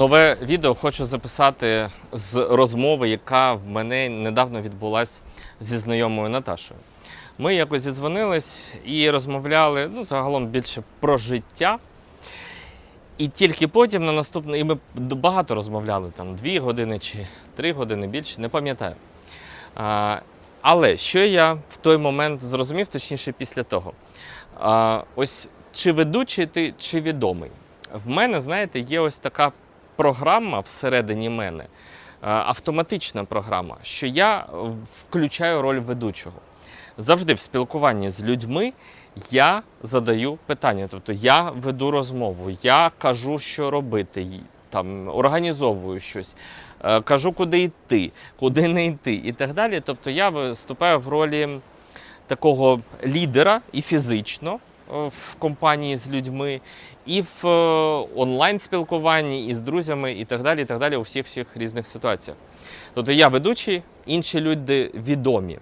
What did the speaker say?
Нове відео хочу записати з розмови, яка в мене недавно відбулася зі знайомою Наташою. Ми якось зідзвонились і розмовляли ну, загалом більше про життя. І тільки потім на наступне, і ми багато розмовляли, там дві години чи три години більше, не пам'ятаю. А, але що я в той момент зрозумів, точніше після того. А, ось чи ведучий ти, чи відомий. В мене, знаєте, є ось така програма всередині мене, е, автоматична програма, що я включаю роль ведучого. Завжди в спілкуванні з людьми я задаю питання. Тобто я веду розмову, я кажу, що робити, там, організовую щось, е, кажу, куди йти, куди не йти і так далі. Тобто я виступаю в ролі такого лідера і фізично в компанії з людьми, і в е, онлайн-спілкуванні, і з друзями, і так далі, і так далі у всіх всіх різних ситуаціях. Тобто я ведучий, інші люди відомі.